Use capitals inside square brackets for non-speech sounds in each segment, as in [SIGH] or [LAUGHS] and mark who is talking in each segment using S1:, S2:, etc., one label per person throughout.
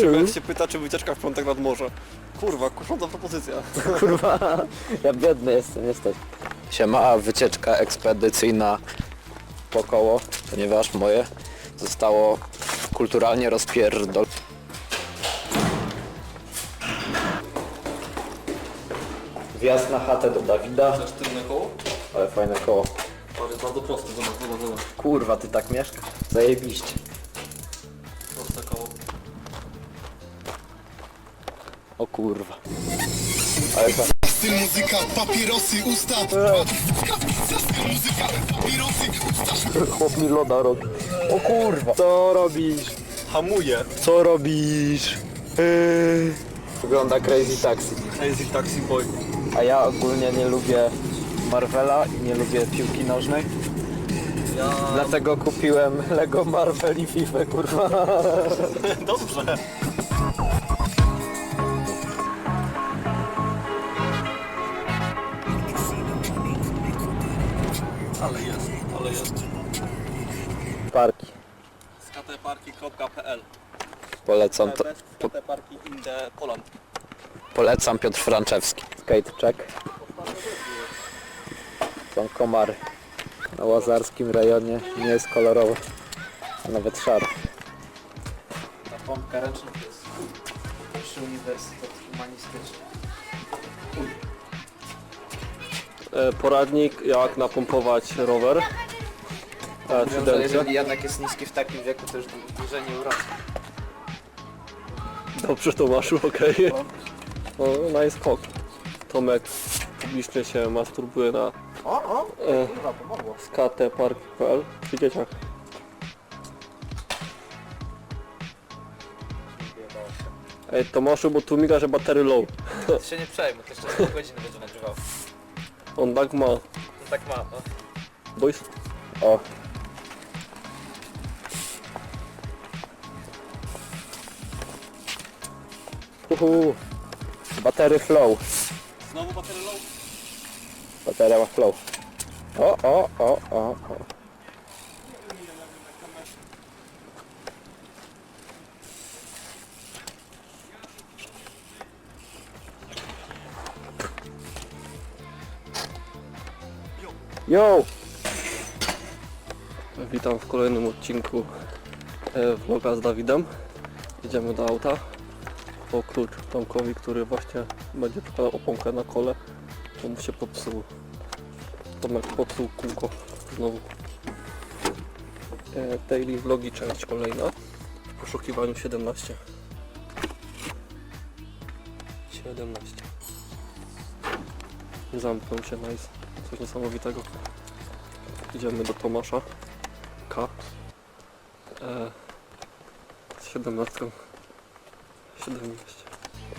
S1: Szymon się pyta, czy wycieczka w piątek nad morze. Kurwa, kusząca propozycja.
S2: Kurwa, ja biedny jestem, stać. Siema, wycieczka ekspedycyjna po koło, ponieważ moje zostało kulturalnie rozpierdol... Wjazd na chatę do Dawida,
S1: Za sztywne koło?
S2: ale fajne koło.
S1: Ale jest bardzo proste, zobacz, zobacz, zobacz.
S2: Kurwa, ty tak mieszkasz? Zajebiście.
S1: Proste koło.
S2: O kurwa. Ale fa-
S3: Styl muzyka, papierosy, usta muzyka, papierosy, usta
S2: chłop mi loda robi. O kurwa. Co robisz?
S1: Hamuje.
S2: Co robisz? Yy. Wygląda Crazy Taxi.
S1: Crazy Taxi Boy.
S2: A ja ogólnie nie lubię Marvela i nie lubię piłki nożnej.
S1: Ja...
S2: Dlatego kupiłem Lego Marvel i FIFA, kurwa. [LAUGHS]
S1: Dobrze.
S2: Polecam to.
S1: In the Poland.
S2: Polecam Piotr Franczewski. Skate check. Są komary. Na łazarskim rejonie nie jest kolorowo. A nawet szaro.
S4: Ta pompka ręczna to jest Uniwersytet Humanistyczny.
S1: E, Poradnik jak napompować rower. E,
S4: Mówią, że jeżeli jednak jest niski w takim wieku, to już dłu- dłużej nie urosnie.
S1: Dobrze Tomaszu, [LAUGHS] okej. No, nice skok. Tomek publicznie się masturbuje na
S4: O, o!
S1: e,
S4: Kurwa, pomogło.
S1: skatepark.pl przy dzieciach. Ej Tomaszu, bo tu miga, że batery low. [LAUGHS]
S4: Ty się nie przejmuj, to jeszcze pół godziny będzie nagrywał.
S1: On tak ma.
S4: To tak ma, no.
S1: Boys?
S2: O. Uhu. Batery flow.
S1: Znowu batery low?
S2: Bateria ma flow. O, o, o, o, o. Yo!
S1: Witam w kolejnym odcinku e, vloga z Dawidem. Jedziemy do auta po klucz Tomkowi, który właśnie będzie przekładał oponkę na kole, bo mu się popsuł. Tomek popsuł kółko znowu. E, daily vlogi część kolejna w poszukiwaniu 17. 17. Zamknął się, nice. Coś niesamowitego. Idziemy do Tomasza. K. E, z 17. 17.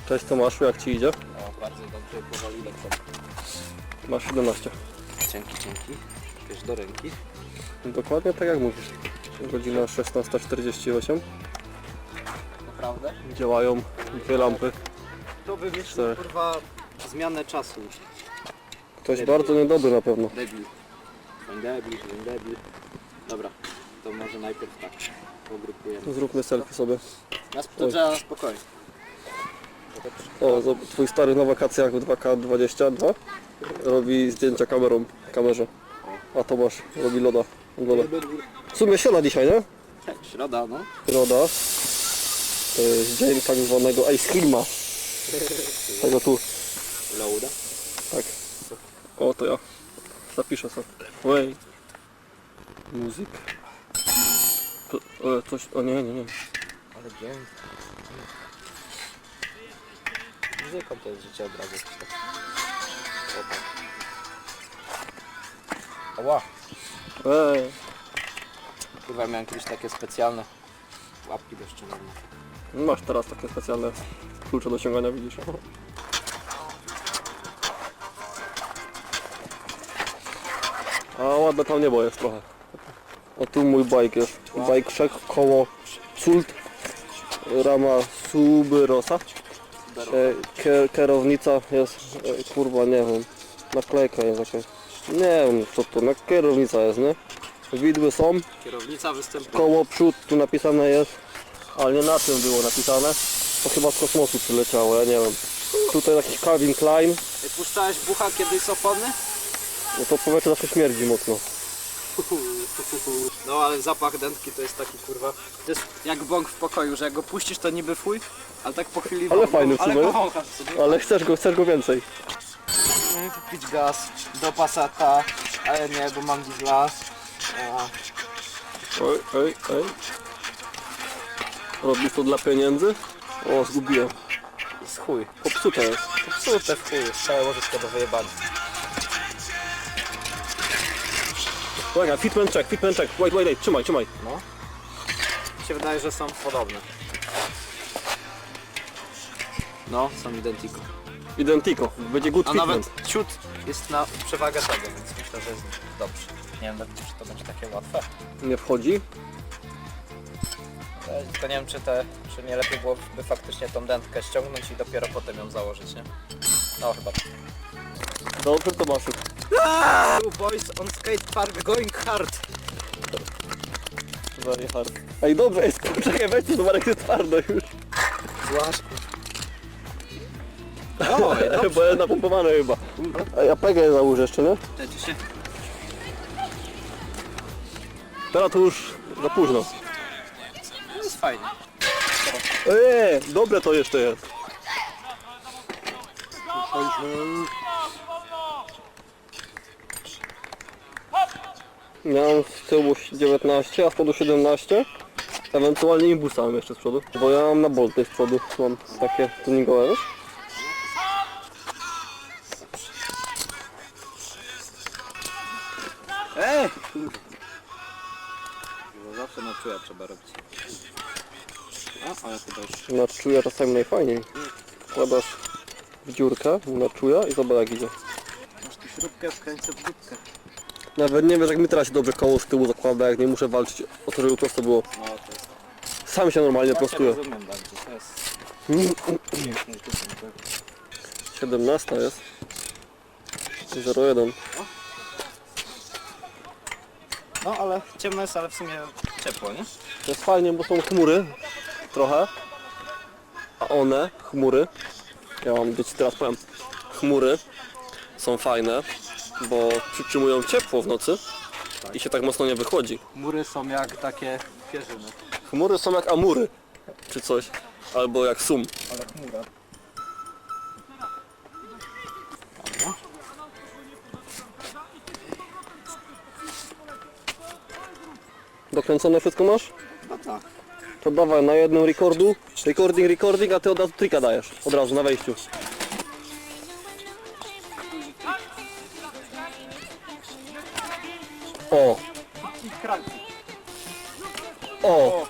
S1: Cześć Tomaszu, jak Ci idzie?
S4: O, bardzo dobrze, powoli lecę.
S1: Masz 17.
S4: Dzięki, dzięki. Bierz do ręki.
S1: Dokładnie tak jak mówisz. Godzina 16.48.
S4: Naprawdę?
S1: Działają dwie lampy.
S4: To wymyślił,
S1: Cztery.
S4: kurwa, zmianę czasu.
S1: Ktoś bardzo niedobry na pewno.
S4: Debil. Bądź debil, bądź debil. Dobra, to może najpierw tak. Pogrupujemy.
S1: Zróbmy selfie sobie.
S4: Na sp- to trzeba spokojnie.
S1: O, twój stary na wakacjach w 2K22 robi zdjęcia kamerą, kamerze. A Tomasz robi loda. loda. W sumie środa dzisiaj, nie?
S4: Środa, no.
S1: Środa. To jest dzień tak zwanego ice creama. Tego tu.
S4: Loada.
S1: Tak. O, to ja. Zapiszę sobie. Way. Muzyk. To, o, coś, o nie, nie, nie.
S4: Ale dzień. Muzyką to jest życie od razu. Opa. Ała.
S1: Eee,
S4: Kurwa, miałem kiedyś takie specjalne łapki do ściągania.
S1: masz teraz takie specjalne klucze do ściągania, widzisz. A ładne tam niebo jest trochę. A tu mój bike jest. Bike check, koło Cult, rama Suberosa. E, kier- kierownica jest, e, kurwa nie wiem, naklejka jest jakaś. Nie wiem co to, na kierownica jest, nie? Widły są,
S4: Kierownica występuje.
S1: koło przód tu napisane jest, ale nie na tym było napisane. To chyba z kosmosu przyleciało, ja nie wiem. Tutaj jakiś Calvin Klein,
S4: puszczałeś bucha kiedyś z opony?
S1: no to powietrze zawsze śmierdzi mocno.
S4: No ale zapach dętki to jest taki kurwa. To jest jak bąk w pokoju, że jak go puścisz to niby fuj, ale tak po chwili
S1: Ale fajny w
S4: Ale
S1: sumie.
S4: go wąchasz sobie.
S1: Ale chcesz go, chcesz go więcej.
S4: Mm, Kupić gaz do Passata, ale nie, bo mam diesla. A,
S1: Oj, oj, oj. Robisz to dla pieniędzy? O, zgubiłem.
S4: jest chuj.
S1: Popsute jest.
S4: Popsute w chuj, całe łożysko do wyjebania.
S1: Uwaga, fitman check, fitman check. Wait, wait, wait, trzymaj, trzymaj.
S4: Mi się wydaje, że są podobne. No, są identical.
S1: Identico, będzie good
S4: A
S1: fitment.
S4: nawet ciut jest na przewagę tego, więc myślę, że jest dobrze. Nie wiem, czy to będzie takie łatwe.
S1: Nie wchodzi.
S4: E, Tylko nie wiem, czy, te, czy nie lepiej byłoby faktycznie tą dętkę ściągnąć i dopiero potem ją założyć, nie? No chyba.
S1: Dobrze, Tomaszu.
S4: Two boys on skate park going hard.
S1: Very hard. Ej, dobrze, ej, czekaj, weź to, Marek, jest twardo już.
S4: Złaś. [LAUGHS] O,
S1: Bo jest napompowane chyba. A ja pegę założę jeszcze, nie?
S4: Się.
S1: Teraz to już za późno.
S4: To jest fajnie.
S1: Ej, dobre to jeszcze jest. Miałem z tyłu 19, a z przodu 17. Ewentualnie imbusa mam jeszcze z przodu. Bo ja mam na bolty z przodu. Mam takie tuningowe, wiesz?
S4: Ej! Zawsze na czuja trzeba robić. A, ale to już.
S1: Na czuja czasami najfajniej. Wkładasz w dziurkę na czuja i zobacz jak idzie.
S4: Masz tu śrubkę, wkręcę w dupkę.
S1: Nawet nie wiesz jak mi teraz się dobrze koło z tyłu zakłada, jak nie muszę walczyć o to, żeby prosto było.
S4: No to jest.
S1: Sam się normalnie
S4: Ja rozumiem bardziej, to jest.
S1: 17 jest. 01.
S4: No ale ciemno jest, ale w sumie ciepło, nie?
S1: To jest fajnie, bo są chmury trochę. A one, chmury, ja mam być teraz powiem, chmury są fajne, bo przytrzymują ciepło w nocy i się tak mocno nie wychodzi.
S4: Mury są jak takie pierzyny.
S1: Chmury są jak amury, czy coś, albo jak sum.
S4: Ale chmura.
S1: Dokręcone wszystko masz?
S4: No tak.
S1: To dawaj na jednym rekordu, recording, recording, a ty od razu trika dajesz, od razu na wejściu. O! O!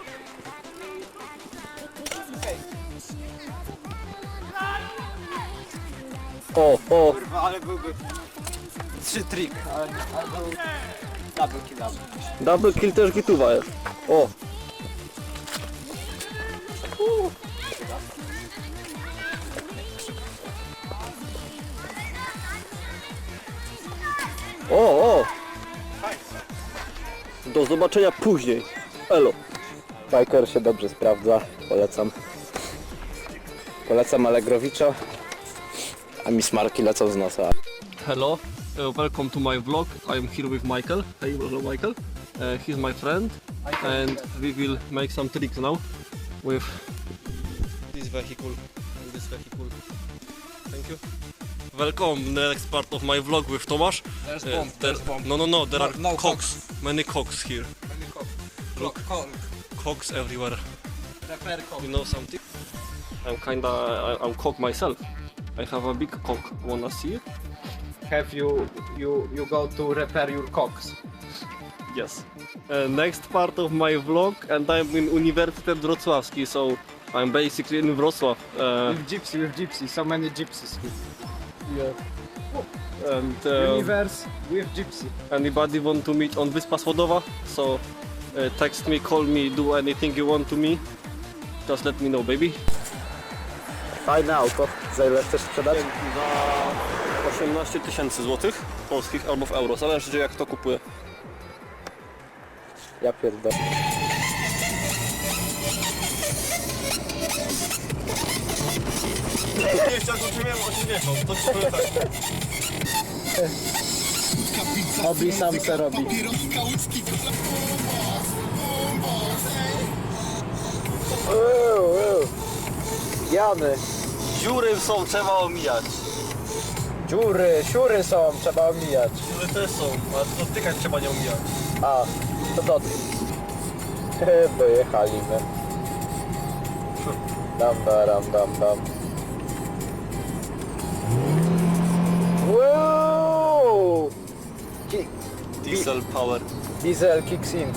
S1: O, o,
S4: Kurwa, ale byłby trzy trik, ale, ale był double kill double.
S1: double kill też gituwa jest. O! O, o! Do zobaczenia później. Elo.
S2: Biker się dobrze sprawdza, polecam. Polecam Allegrowicza, a mi smarki lecą z nosa.
S1: Hello, uh, welcome to my vlog. I am here with Michael. Hey, hello Michael. Uh, he's my friend and we will make some tricks now with this vehicle and this vehicle. Thank you. Welcome next part of my vlog with Tomasz.
S4: There's
S1: Uh,
S4: bomb,
S1: there-
S4: there's bomb.
S1: No, no, no, there
S4: No-
S1: are
S4: no
S1: cocks. Many cocks here.
S4: Look, cock.
S1: Cocks everywhere.
S4: Repair cock.
S1: You know something? I'm kinda, I, I'm cock myself. I have a big cock. Wanna see it?
S4: Have you, you, you go to repair your cocks?
S1: Yes. Uh, next part of my vlog, and I'm in Uniwersytet Wrocławski, so I'm basically in Wrocław. Uh,
S4: With gypsy, with gypsy, so many gypsies here.
S1: yeah. And uh,
S5: Universe with Gypsy.
S1: anybody want to meet on Wyspa Słodowa? So uh, text me, call me, do anything you want to me. Just let me know, baby.
S4: Fajne auto. Za ile chcesz sprzedać?
S1: Za 18 tysięcy złotych polskich albo w euro. Zależy jak to kupuje.
S4: Ja pierdolę. Obi sam se robi.
S3: Papieroska, łycki,
S4: Uuu, uuu. Jany.
S1: Dziury są, trzeba omijać.
S4: Dziury, siury są, trzeba omijać.
S1: Dziury też są, a dotykać trzeba nie omijać.
S4: A, to dotyk. [LAUGHS] Dojechaliśmy. Dam, dam, dam, dam. Wow! Ki-
S1: Diesel power.
S4: Diesel kicks in.